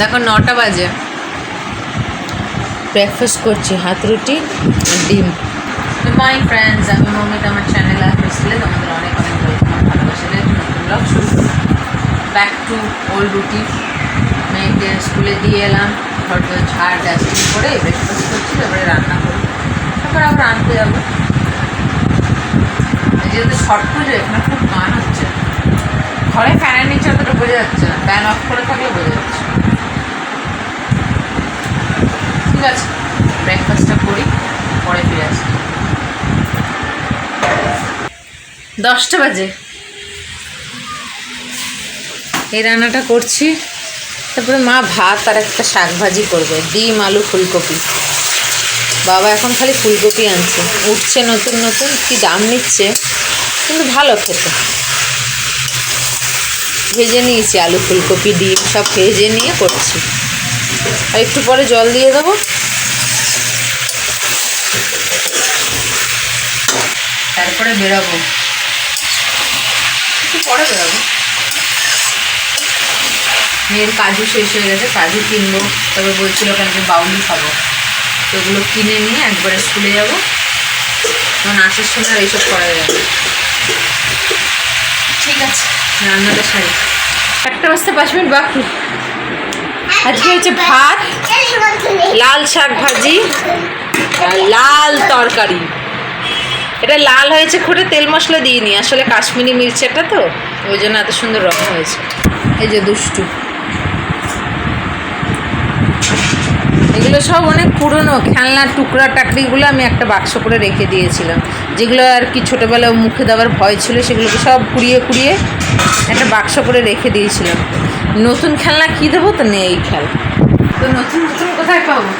দেখো নটা বাজে। ব্রেকফাস্ট করছি, হাত রুটি আর ডিম। মাই ফ্রেন্ডস আমি মমিত, আমার চ্যানেল আসলে তোমাদের অনেক অনেক ওয়েলকাম নতুন ব্লগ শুরু ব্যাক টু ওল্ড রুটি মেয়েকে স্কুলে দিয়ে এলাম দর ঝাড় ডাস্টিং করে ব্রেকফাস্ট করছি, তারপরে রান্না করি তারপর আবার আনতে যাব। যেহেতু শর্ট পুজো, এখানে খুব গান হচ্ছে। ঘরে ফ্যানের নিচে অতটা বোঝা যাচ্ছে না। ফ্যান অফ করে থাকলে বোঝা যাচ্ছে। ঠিক আছে। ব্রেকফাস্টটা করি, পরে ফিরে আসি। দশটা বাজে। এই রান্নাটা করছি। তারপরে মা ভাত আর একটা শাক ভাজি করবে, ডিম, আলু, ফুলকপি। বাবা এখন খালি ফুলকপি আনছে। উঠছে নতুন নতুন, কি দাম নিচ্ছে, কিন্তু ভালো খেতে। ভেজে নিয়েছি আলু, ফুলকপি, ডিম, সব ভেজে নিয়ে করছি। আর একটু পরে জল দিয়ে দেবো। তারপরে বেরোবো। একটু পরে বেরোবো। মেয়ের কাজু শেষ হয়ে গেছে কাজু কিনবো। তবে বলছিল কালকে বাউলি খাব। তো ওগুলো কিনে নিয়ে একবারে স্কুলে যাব। তখন আসার সময় আর এইসব করা যাবে ঠিক আছে, রান্নাটা সারি। একটা বাজতে পাঁচ মিনিট বাকি। আজকে হচ্ছে ভাত, লাল শাক ভাজি আর লাল তরকারি। এটা লাল হয়েছে খুঁটে তেল মশলা দিইনি আসলে কাশ্মীরি মির্চেটা তো, ওই জন্য এত সুন্দর রং হয়েছে। এই যে দুষ্টু। এগুলো সব অনেক পুরনো, খেলনার টুকরা টাকরিগুলো আমি একটা বাক্স করে রেখে দিয়েছিলাম। যেগুলো আর কি ছোটোবেলায় মুখে দেওয়ার ভয় ছিল, সেগুলোকে সব কুড়িয়ে কুড়িয়ে একটা বাক্স করে রেখে দিয়েছিলাম। নতুন খেলনা কী দেবো? তো নেই এই খেল। তো নতুন নতুন কোথায় পাবো?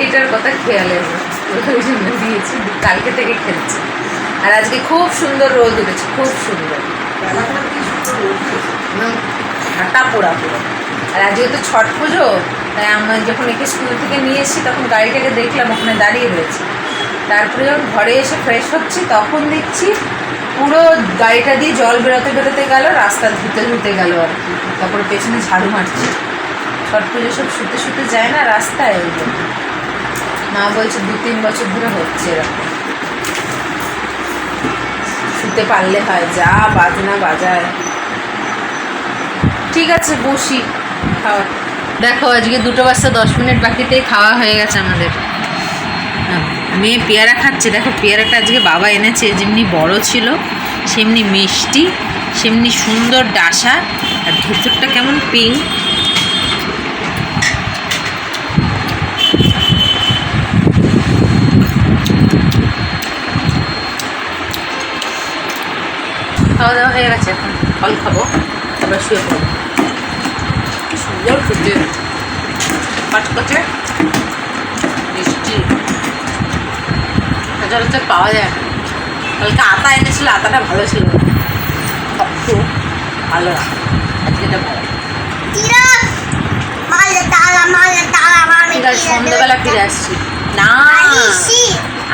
এইটার কথা খেয়ালে দিয়েছি, কালকে থেকে খেলছি। আর আজকে খুব সুন্দর রোদ উঠেছে খুব সুন্দর। হাঁটা পোড়া পুরো আর আজকে তো ছট পুজো, তাই আমরা যখন একে স্কুল থেকে নিয়ে এসেছি, তখন গাড়িটাকে দেখলাম, ওখানে দাঁড়িয়ে রয়েছে। তারপরে যখন ঘরে এসে ফ্রেশ হচ্ছি, তখন দেখছি পুরো গাড়িটা দিয়ে জল বেরোতে বেরোতে গেল, রাস্তা ধুতে ধুতে গেল আর কি। তারপরে পেছনে ঝাড়ু মারছে। ছট পুজো সব শুতে শুতে যায় না রাস্তায় ওই জন্য মা বলছে, দু তিন বছর ধরে হচ্ছে এরকম। শুতে পারলে হয়, যা বাজনা বাজায়। ঠিক আছে, বসি। খাওয়া। দেখো, আজকে দুটো বাজতে দশ মিনিট বাকিতেই খাওয়া হয়ে গেছে আমাদের। মেয়ে পেয়ারা খাচ্ছে। দেখো, পেয়ারাটা আজকে বাবা এনেছে, যেমনি বড় ছিল, সেমনি মিষ্টি, সেমনি সুন্দর ডাসা, আর ভিতরটা কেমন পিঙ্ক খাওয়া দাওয়া হয়ে গেছে এখন। ফল খাব, তারপর শুয়ে পড়ব। সুন্দর খেতে। কচকচে মিষ্টি সচরাচর পাওয়া যায় না। কালকে আতা এনেছিল আতাটা ভালো ছিল না। শক্ত ভালো না আজকে এটা ভালো। সন্ধ্যাবেলা ফিরে আসছি। না।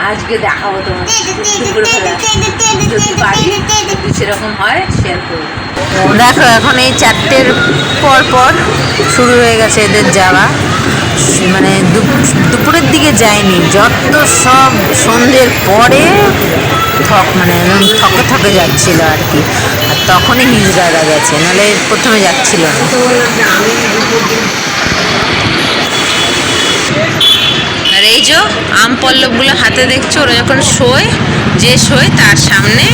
আজকে দেখাবো তোমার ফেলে যদি পারি যদি সেরকম হয় শেয়ার করব দেখো এখন এই চারটের পর পর শুরু হয়ে গেছে এদের যাওয়া। মানে দুপ- দুপুরের দিকে যায়নি যত সব সন্ধ্যের পরে থক মানে থকে থকে যাচ্ছিল আর কি। আর তখনই হিজড়ারা গেছে নাহলে প্রথমে যাচ্ছিল না। এই যে আম পল্লবগুলো হাতে দেখছ, ওরা যখন শোয়, যে শোয় তার সামনে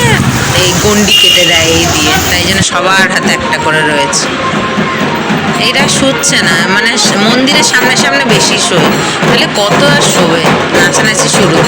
এই গন্ডি কেটে দেয় এই দিয়ে। তাই জন্য সবার হাতে একটা করে রয়েছে। এরা শুচ্ছে না মানে মন্দিরের সামনে সামনে বেশি শোয়। তাহলে কত আর শোবে? নাচানাচি শুরু।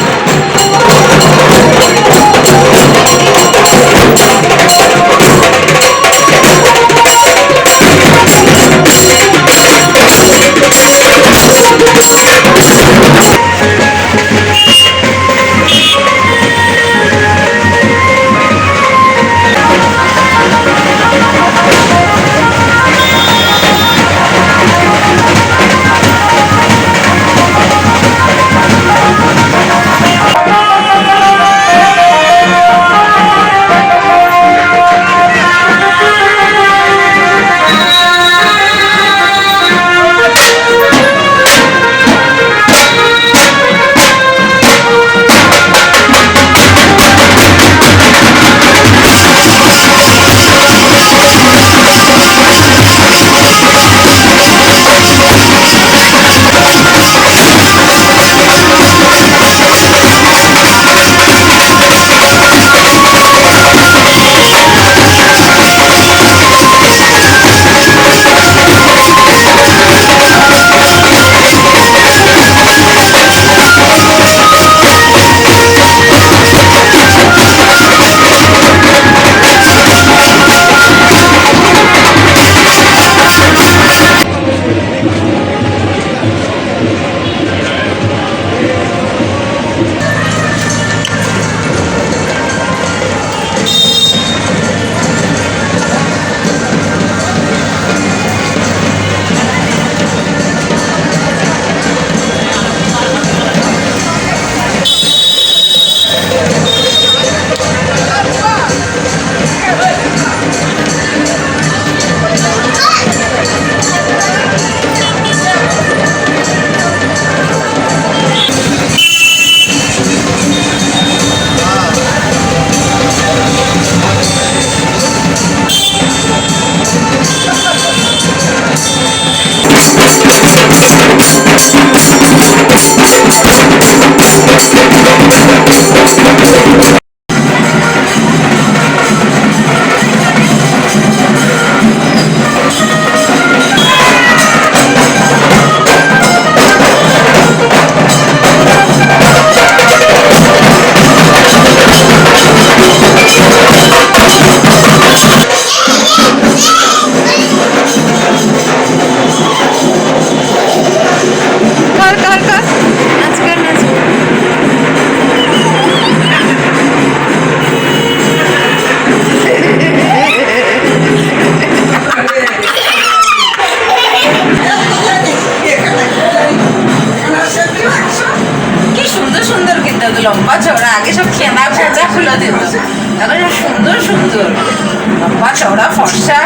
সুন্দর সুন্দর লম্বা চওড়া ফর্সা।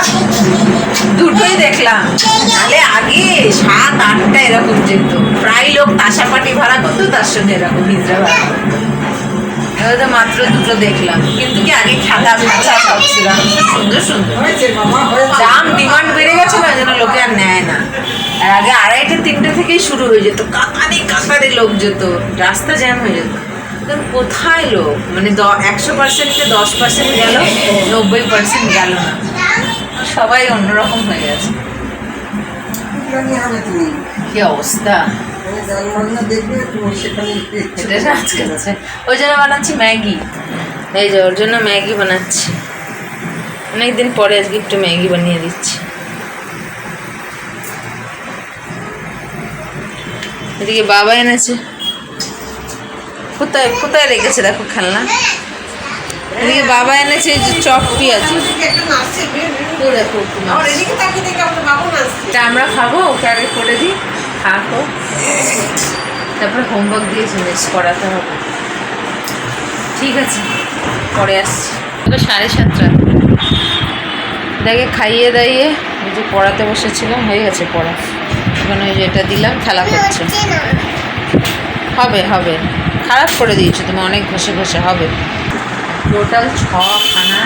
দুটোই দেখলাম। তাহলে আগে সাত আটটা এরকম যেত। প্রায় লোক ভাড়া করতো তার সঙ্গে এরকম হিজড়া ভাড়া করতো। মাত্র দুটো দেখলাম। কিন্তু কি আগে খেলা সব ছিল? সুন্দর সুন্দর। দাম ডিমান্ড বেড়ে গেছে না যেন লোকে আর নেয় না। আর আগে আড়াইটে তিনটে থেকেই শুরু হয়ে যেত। কাতারে কাতারে লোক যেত। রাস্তা জ্যাম হয়ে যেত। কিন্তু কোথায় লোক? মানে একশো পার্সেন্টে দশ পার্সেন্ট গেল, নব্বই পার্সেন্ট গেল না। সবাই অন্যরকম হয়ে গেছে। কি অবস্থা? ওই জন্য বানাচ্ছি ম্যাগি। এই যে, ওর জন্য ম্যাগি বানাচ্ছি। অনেকদিন পরে আজকে একটু ম্যাগি বানিয়ে দিচ্ছি। এদিকে বাবা এনেছে। কোথায় কোথায় রেখেছে দেখো খেলনা? এদিকে বাবা এনেছে এই যে চপ পেঁয়াজি। একটা নাচছে বের, বের। তো দেখো একটু মাছ। আমার এদিকে তাকিয়ে দেখে আমরা বাবু নাচছে। এটা আমরা খাব ওকে আগে করে দিই খাকো তারপরে হোমওয়ার্ক দিয়ে জিনিস করাতে হবে। ঠিক আছে পরে আসছি। তো সাড়ে সাতটা। দেখে খাইয়ে দাইয়ে ওই যে পড়াতে বসেছিলাম হয়ে গেছে পড়া। এখানে ওই যে এটা দিলাম খেলা করছে। হবে হবে। খারাপ করে দিয়েছ, তুমি অনেক ঘষে ঘষে হবে। টোটাল ছখানা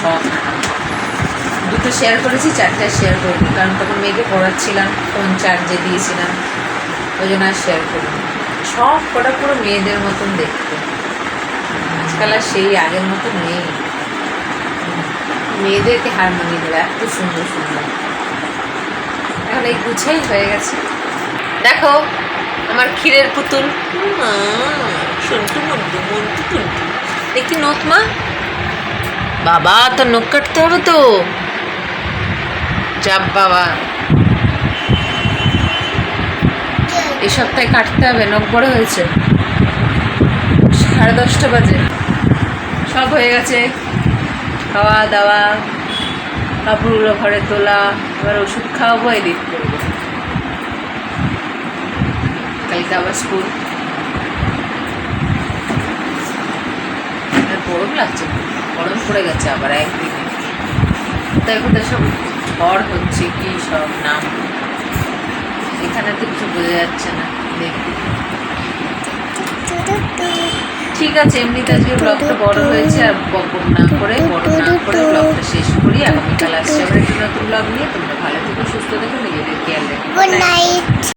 ছখানা। দুটো শেয়ার করেছি, চারটা শেয়ার করিনি, কারণ তখন মেয়েকে পড়াচ্ছিলাম ফোন চার্জে দিয়েছিলাম, ওই জন্য আর শেয়ার করিনি। সব কটা পুরো মেয়েদের মতন দেখতে। আজকাল আর সেই আগের মতন নেই। মেয়েদেরকে হার মানিয়ে দেবে, এত সুন্দর সুন্দর। এখন এই গুছাই হয়ে গেছে। দেখো আমার ক্ষীরের পুতুল। দেখি নোত, মা। বাবা তোর নখ কাটতে হবে তো। চাপ বাবা। এই সপ্তাহে কাটতে হবে নখ বড় হয়েছে। সাড়ে দশটা বাজে। সব হয়ে গেছে। খাওয়া দাওয়া কাপড়গুলো ঘরে তোলা, এবার ওষুধ খাওয়াবো এডিট করব। কালকে আবার স্কুল গরম লাগছে গরম পড়ে গেছে আবার একদিনে কোথায় কোথায় সব ঝড় হচ্ছে কি সব নাম এখানে তো কিছু বোঝা যাচ্ছে না দেখি ঠিক আছে এমনিতে আজকে ব্লগটা বড় হয়েছে আর বক বক না করে বড় না করে ব্লগটা শেষ করি আগামীকাল আসছে আবার একটি নতুন ব্লগ নিয়ে তোমরা ভালো থেকো সুস্থ থেকো নিজেদের খেয়াল রেখো.